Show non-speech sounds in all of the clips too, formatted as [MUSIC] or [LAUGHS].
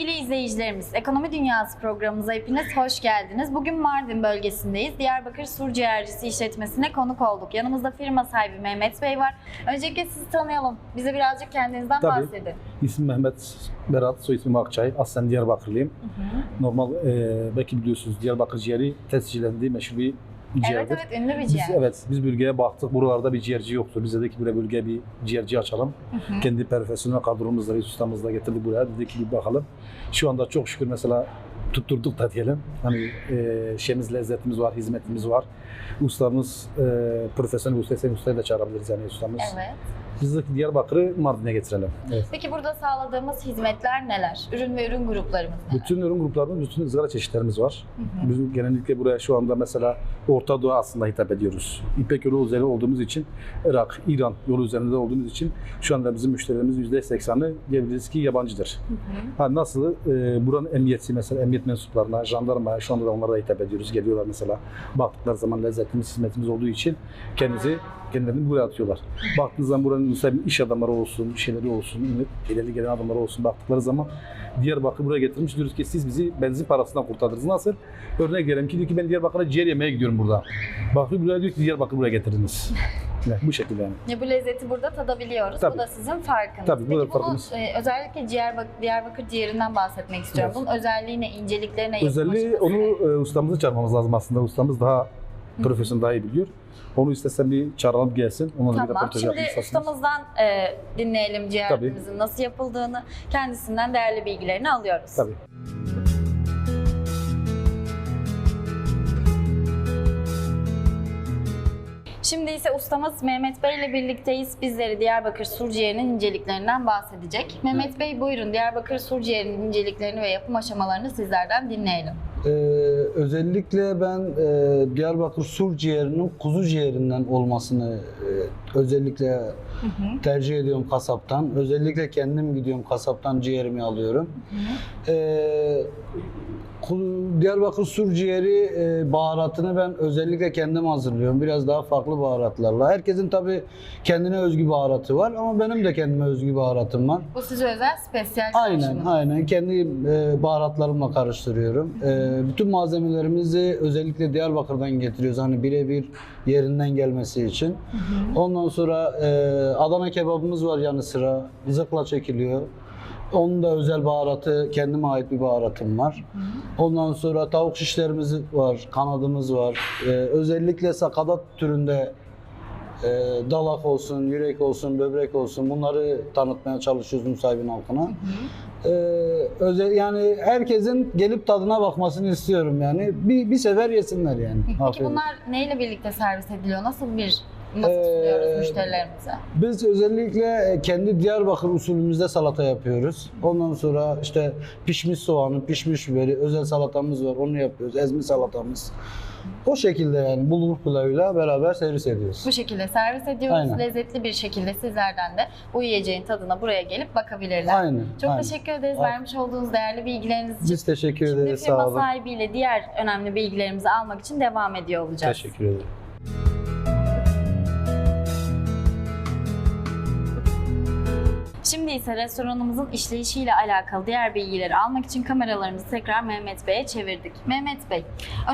Sevgili izleyicilerimiz, Ekonomi Dünyası programımıza hepiniz hoş geldiniz. Bugün Mardin bölgesindeyiz. Diyarbakır Sur Ciğercisi işletmesine konuk olduk. Yanımızda firma sahibi Mehmet Bey var. Öncelikle sizi tanıyalım. Bize birazcık kendinizden Tabii. bahsedin. İsmim Mehmet Berat, soy ismim Akçay. Aslen Diyarbakırlıyım. Normal e, belki biliyorsunuz Diyarbakır ciğeri tescillendi meşhur bir ciğerdir. evet ünlü bir Biz, ciğer. evet, biz bölgeye baktık. Buralarda bir ciğerci yoktu. Biz dedik ki buraya bölgeye bir ciğerci açalım. Hı hı. Kendi profesyonel kadromuzla, ustamızla getirdik buraya. Dedik ki bir bakalım. Şu anda çok şükür mesela tutturduk da diyelim. Hani e, şeyimiz, lezzetimiz var, hizmetimiz var. Ustamız, e, profesyonel usta, sen ustayı da çağırabiliriz yani ustamız. Evet. Biz de Diyarbakır'ı Mardin'e getirelim. Evet. Peki burada sağladığımız hizmetler neler? Ürün ve ürün gruplarımız neler? Bütün ürün gruplarımız, bütün ızgara çeşitlerimiz var. Hı hı. Biz genellikle buraya şu anda mesela Orta Doğu aslında hitap ediyoruz. İpek yolu üzerinde olduğumuz için, Irak, İran yolu üzerinde olduğumuz için şu anda bizim müşterilerimiz %80'i diyebiliriz ki yabancıdır. Hı hı. Ha nasıl? e, buranın emniyeti mesela, emniyet mensuplarına, jandarma şu anda da onlara da hitap ediyoruz. Geliyorlar mesela. Baktıkları zaman lezzetimiz, hizmetimiz olduğu için kendinizi kendilerini buraya atıyorlar. Baktığınız zaman buranın mesela iş adamları olsun, şeyleri olsun, ileri gelen adamları olsun baktıkları zaman Diyarbakır buraya getirmiş. Diyoruz ki siz bizi benzin parasından kurtardınız. Nasıl? Örnek verelim ki diyor ki ben Diyarbakır'a ciğer yemeye gidiyorum burada. Bakıyor buraya diyor ki Diyarbakır buraya getirdiniz. [LAUGHS] Evet, bu şekilde yani. Ya bu lezzeti burada tadabiliyoruz. Tabii. Bu da sizin farkınız. Tabii, bu Peki da bunun farkımız. e, özellikle Diyarbakır, Diyarbakır ciğerinden bahsetmek istiyorum. Evet. Bunun özelliğine, inceliklerine, Özelliği onu e, ustamızı çağırmamız lazım aslında. Ustamız daha profesyonel daha iyi biliyor. Onu istesem bir çağıralım gelsin. Onunla bir Tamam. röportaj Şimdi yapmak ustamızdan e, dinleyelim ciğerimizin nasıl yapıldığını. Kendisinden değerli bilgilerini alıyoruz. Tabii. Şimdi ise ustamız Mehmet Bey ile birlikteyiz. Bizleri Diyarbakır sur ciğerinin inceliklerinden bahsedecek. Mehmet Bey buyurun Diyarbakır sur ciğerinin inceliklerini ve yapım aşamalarını sizlerden dinleyelim. Ee, özellikle ben e, Diyarbakır sur ciğerinin kuzu ciğerinden olmasını e, özellikle tercih ediyorum kasaptan. Özellikle kendim gidiyorum kasaptan ciğerimi alıyorum. Ee, ku- Diyarbakır sur ciğeri e, baharatını ben özellikle kendim hazırlıyorum. Biraz daha farklı baharatlarla. Herkesin tabii kendine özgü baharatı var ama benim de kendime özgü baharatım var. Bu size özel spesiyel Aynen, aynen. Kendi e, baharatlarımla karıştırıyorum. E, bütün malzemelerimizi özellikle Diyarbakır'dan getiriyoruz. Hani birebir yerinden gelmesi için. Ondan sonra e, Adana kebabımız var yanı sıra. Zıkla çekiliyor. Onun da özel baharatı, kendime ait bir baharatım var. Ondan sonra tavuk şişlerimiz var, kanadımız var. E, özellikle sakatat türünde e, dalak olsun, yürek olsun, böbrek olsun bunları tanıtmaya çalışıyoruz müsahibin halkına. E, özel yani herkesin gelip tadına bakmasını istiyorum yani. Bir, bir sefer yesinler yani. Peki Aferin. bunlar neyle birlikte servis ediliyor? Nasıl bir masa Ee, sunuyoruz müşterilerimize? Biz özellikle kendi Diyarbakır usulümüzde salata yapıyoruz. Ondan sonra işte pişmiş soğanı, pişmiş biberi, özel salatamız var. Onu yapıyoruz. Ezme salatamız. O şekilde yani bulgur pilavıyla beraber servis ediyoruz. Bu şekilde servis ediyoruz. Aynen. Lezzetli bir şekilde sizlerden de bu yiyeceğin tadına buraya gelip bakabilirler. Aynen. Çok aynen. teşekkür ederiz Aynen. vermiş olduğunuz değerli bilgileriniz için. Biz teşekkür Şimdi ederiz. firma Sağ olun. sahibiyle diğer önemli bilgilerimizi almak için devam ediyor olacağız. Teşekkür ederim. Şimdi ise restoranımızın işleyişiyle alakalı diğer bilgileri almak için kameralarımızı tekrar Mehmet Bey'e çevirdik. Mehmet Bey,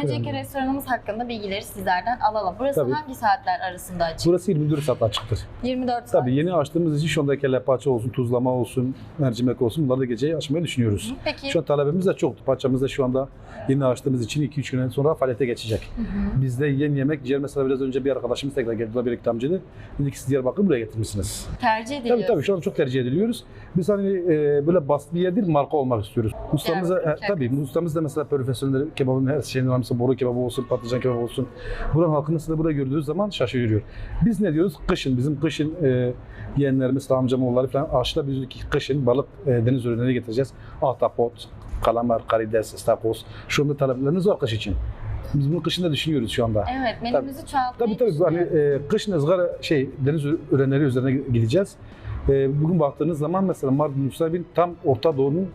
öncelikle Buyurun. restoranımız hakkında bilgileri sizlerden alalım. Burası Tabii. hangi saatler arasında açık? Burası 24 saat açıktır. 24 saat. Tabii yeni açtığımız için şu anda kelle paça olsun, tuzlama olsun, mercimek olsun bunları da gece açmayı düşünüyoruz. Peki, Şu an talebimiz de çoktu. Paçamız da şu anda yeni açtığımız için 2-3 gün sonra faaliyete geçecek. Bizde yeni yemek, ciğer mesela biraz önce bir arkadaşımız tekrar geldi, o da bir reklamcıydı. Dedi ki siz Diyarbakır'ı buraya getirmişsiniz. tercih ediliyor. Tabii tabii şu an çok tercih ediliyoruz. Biz hani e, böyle basit bir yer değil, marka olmak istiyoruz. Ustamız da, Diyarbakır e, tabii ustamız da mesela profesyonel kebabın her şeyini. Mesela boru kebabı olsun, patlıcan kebabı olsun. Buranın halkı mesela buraya gördüğü zaman şaşırıyor. Biz ne diyoruz? Kışın, bizim kışın e, yeğenlerimiz, amcamoğulları falan aşıda biz kışın balık e, deniz ürünleri getireceğiz. Ahtapot, kalamar, karides, istakoz. Şu anda taleplerimiz var kış için. Biz bunu kışında düşünüyoruz şu anda. Evet, menümüzü çoğaltmayı Tabii tabii hani e, kışın ızgara şey deniz ürünleri üzerine gideceğiz. E, bugün baktığınız zaman mesela Mardin Nusaybin tam Orta Doğu'nun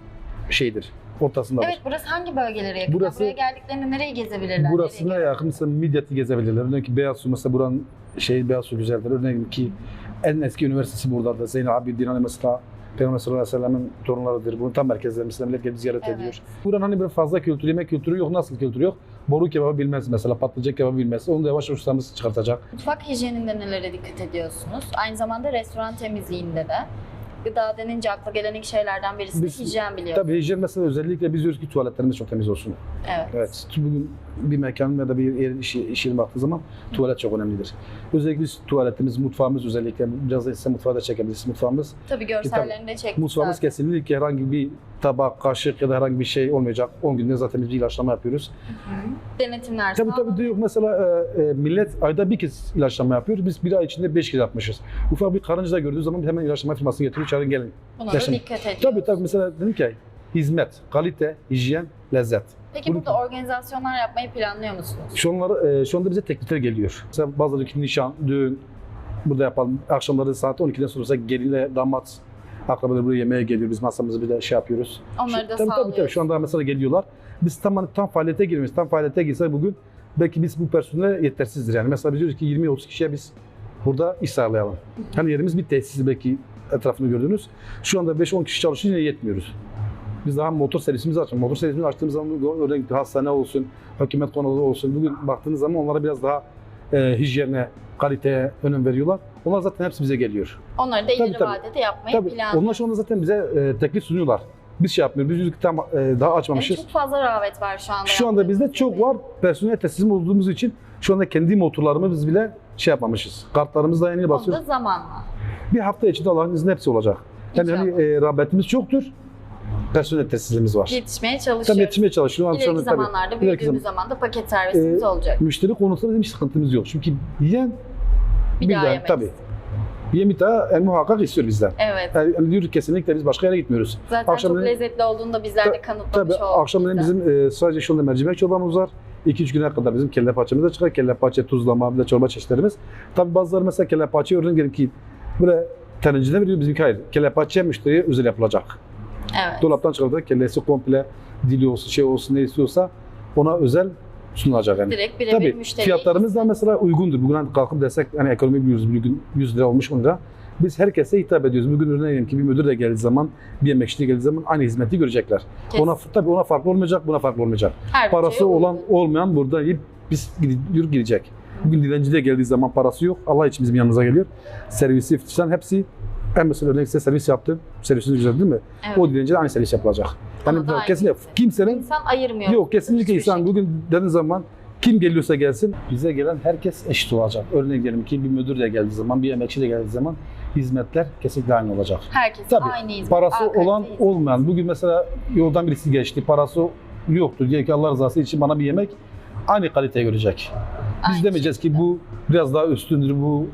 şeyidir. Ortasındadır. Evet, burası hangi bölgelere yakın? Burası- Buraya geldiklerinde nereye gezebilirler? Burasına Nereye yakın mesela Midyat'ı gezebilirler. Örneğin ki Beyaz Su mesela buranın şey Beyaz Su güzeldir. Örneğin ki en eski üniversitesi buradadır. Zeynep Abidin hani mesela Peygamber sallallahu aleyhi ve sellem'in torunlarıdır. Bunun tam merkezleri mesela millet gelip ziyaret Evet. ediyor. Buranın hani bir fazla kültürü, yemek kültürü yok. Nasıl kültürü yok? Boru kebabı bilmez mesela, patlıcan kebabı bilmez. Onu da yavaş yavaş ustamız çıkartacak. Mutfak hijyeninde nelere dikkat ediyorsunuz? Aynı zamanda restoran temizliğinde de. Gıda denince akla gelen ilk şeylerden birisi de Biz- hijyen biliyorsunuz. Tabii hijyen mesela özellikle biz diyoruz ki tuvaletlerimiz çok temiz olsun. Evet. Evet. Bugün bir mekan ya da bir yerin işi, iş yerine baktığı zaman tuvalet çok önemlidir. Özellikle biz tuvaletimiz, mutfağımız özellikle biraz da size mutfağı da çekebiliriz. Mutfağımız Tabii görsellerini de çektik Mutfağımız zaten. kesinlikle herhangi bir tabak, kaşık ya da herhangi bir şey olmayacak. 10 günde zaten biz bir ilaçlama yapıyoruz. Denetimler Tabii sağlam. tabii de yok mesela e, e, millet ayda bir kez ilaçlama yapıyor. Biz bir ay içinde 5 kez yapmışız. Ufak bir karınca gördüğü zaman hemen ilaçlama firmasını getiriyor, çağırın gelin. Buna da dikkat ediyoruz. Tabii tabii mesela dedim ki hizmet, kalite, hijyen, lezzet. Peki Bunu- burada organizasyonlar yapmayı planlıyor musunuz? Şu, anları, e, şu anda bize teklifler geliyor. Mesela bazıları ki nişan, düğün burada yapalım. Akşamları saat 12'den sonra mesela gelinle damat akrabaları buraya yemeğe geliyor. Biz masamızı bir de şey yapıyoruz. Onları Şu- da tabii, tabii, tabii. Şu anda mesela geliyorlar. Biz tam tam faaliyete girmiş. Tam faaliyete girse bugün belki biz bu personel yetersizdir. Yani mesela biz diyoruz ki 20-30 kişiye biz burada iş sağlayalım. Hani yerimiz bir tesis belki etrafını gördünüz. Şu anda 5-10 kişi çalışıyor yine yetmiyoruz. Biz daha motor servisimizi açalım. Motor servisimizi açtığımız zaman örneğin hastane olsun, hükümet konuları olsun. Bugün baktığınız zaman onlara biraz daha e, hijyene, kaliteye önem veriyorlar. Onlar zaten hepsi bize geliyor. Onları da ileri Tabii, vadede yapmayı Tabii. planlıyoruz. Onlar şu anda zaten bize e, teklif sunuyorlar. Biz şey yapmıyoruz. Biz tam e, daha Yani açmamışız. çok fazla rağbet var şu anda. Şu anda bizde çok var. Personel teslim olduğumuz için şu anda kendi motorlarımız bile şey yapmamışız. Kartlarımız da yeni basıyoruz. zamanla. Bir hafta içinde Allah'ın izniyle hepsi olacak. Yani hani e, rağbetimiz çoktur. Personel teslimimiz var. Yetişmeye Tabii çalışıyoruz. yetişmeye çalışıyoruz. İleriki tabii zamanlarda ileriki büyüdüğümüz zaman da paket servisimiz Ee, olacak. müşteri konusunda bizim hiç sıkıntımız yok. Çünkü yiyen Bir, bir daha daha tabii. bir daha en muhakkak istiyor bizden. Evet. Yani, yani diyoruz kesinlikle biz başka yere gitmiyoruz. Zaten Akşam çok lezzetli olduğunu da bizler de Tabii kanıtlamış olduk. akşamleyin bizim e, sadece şu anda mercimek çorbamız var. 2-3 güne kadar bizim kelle paçamız da çıkar. Kelle paça, tuzlama, bir de çorba çeşitlerimiz. Tabii bazıları mesela kelle paça örneğin gelip ki böyle tenencide veriyor bizimki hayır. Kelle paça müşteriye özel yapılacak. Evet. Dolaptan çıkardık kellesi komple dili olsun şey olsun ne istiyorsa ona özel sunulacak yani. Direkt birebir Tabii müşteriye fiyatlarımız da mesela uygundur. Bugün hani kalkıp desek hani ekonomi biliyoruz bugün 100 lira olmuş 10 lira. Biz herkese hitap ediyoruz. Bugün örneğin ki bir müdür de geldiği zaman, bir yemekçi de geldiği zaman aynı hizmeti görecekler. Kesin. Ona tabii ona farklı olmayacak, buna farklı olmayacak. Her Parası bütçeye olan olmayan burada yiyip biz gidiyor gidecek. Bugün dilenci de geldiği zaman parası yok. Allah için bizim yanımıza geliyor. Servisi, iftişan hepsi en mesela örneğin size servis yaptım. Servisiniz güzel değil mi? Evet. O dilenci de aynı servis yapılacak. Yani kesinlikle kimsenin İnsan ayırmıyor. Yok kesinlikle insan şey. bugün dediğin zaman kim geliyorsa gelsin bize gelen herkes eşit olacak. Örneğin diyelim ki bir müdür de geldiği zaman, bir emekçi de geldiği zaman hizmetler kesinlikle aynı olacak. Herkes Tabii, aynı hizmet. Parası aynı olan kalite olmayan. Bugün mesela yoldan birisi geçti, parası yoktu. Diye ki Allah rızası için bana bir yemek aynı kaliteye görecek. Biz Aynı demeyeceğiz ki bu biraz daha üstündür, bu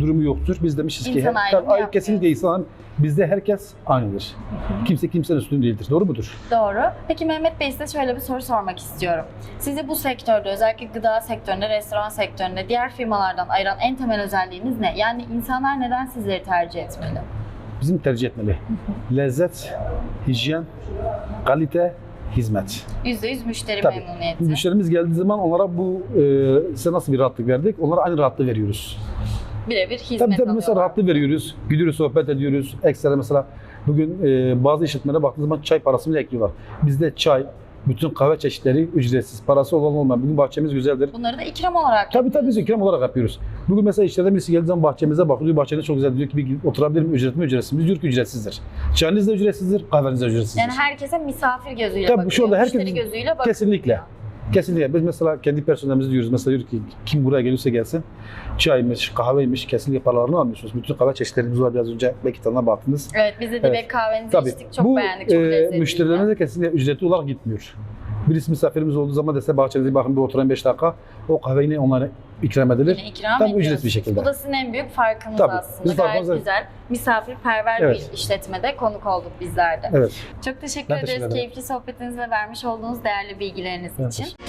durumu yoktur. Biz demişiz ki İnsan her- ayrımı tabii, yapmıyoruz. kesinlikle insan bizde herkes aynıdır. Kimse kimsenin üstün değildir. Doğru mudur? Doğru. Peki Mehmet Bey size şöyle bir soru sormak istiyorum. Sizi bu sektörde özellikle gıda sektöründe, restoran sektöründe diğer firmalardan ayıran en temel özelliğiniz ne? Yani insanlar neden sizleri tercih etmeli? bizim tercih etmeli. Lezzet, hijyen, kalite, hizmet. %100 müşteri Tabii. memnuniyeti. Müşterimiz geldiği zaman onlara bu e, size nasıl bir rahatlık verdik? Onlara aynı rahatlığı veriyoruz. Birebir hizmet Tabii tabii mesela rahatlığı veriyoruz. Gidiyoruz, sohbet ediyoruz. Ekstra mesela bugün e, bazı işletmelere baktığınız zaman çay parasını bile ekliyorlar. Bizde çay, bütün kahve çeşitleri ücretsiz. Parası olan olmayan. Bugün bahçemiz güzeldir. Bunları da ikram olarak Tabii tabii biz ikram olarak yapıyoruz. Bugün mesela işlerden birisi geldiği zaman bahçemize bakıyor. Bahçeniz çok güzel. Diyor ki bir oturabilir miyim? Ücret mi ücretsiz mi? Biz diyor ki ücretsizdir. Çayınız da ücretsizdir, kahveniz de ücretsizdir. Yani herkese misafir gözüyle Tabii bakıyor. şu anda herkes- gözüyle bakıyor. Kesinlikle. Kesinlikle. Biz mesela kendi personelimize diyoruz. Mesela diyor ki kim buraya geliyorsa gelsin. Çaymış, kahveymiş kesinlikle paralarını almıyorsunuz. Bütün kahve çeşitlerimiz var. Biraz önce belki tadına baktınız. Evet biz de dibek Evet. kahvenizi Tabii. içtik. Çok Bu beğendik. Çok e, müşterilerimize kesinlikle ücretli olarak gitmiyor. Birisi misafirimiz olduğu zaman dese bahçenize bakın bir oturun 5 dakika. O kahve yine onlara ikram edilir. Yine ikram Tabii ediyoruz. ücretsiz bir şekilde. Bu da sizin en büyük farkınız Tabii, aslında. bizim Gayet farkımız- güzel. Misafirperver Evet. bir işletmede konuk olduk bizler de. Evet. Çok teşekkür Ben ederiz teşekkür ederim. keyifli sohbetiniz ve vermiş olduğunuz değerli bilgileriniz Ben için. teşekkür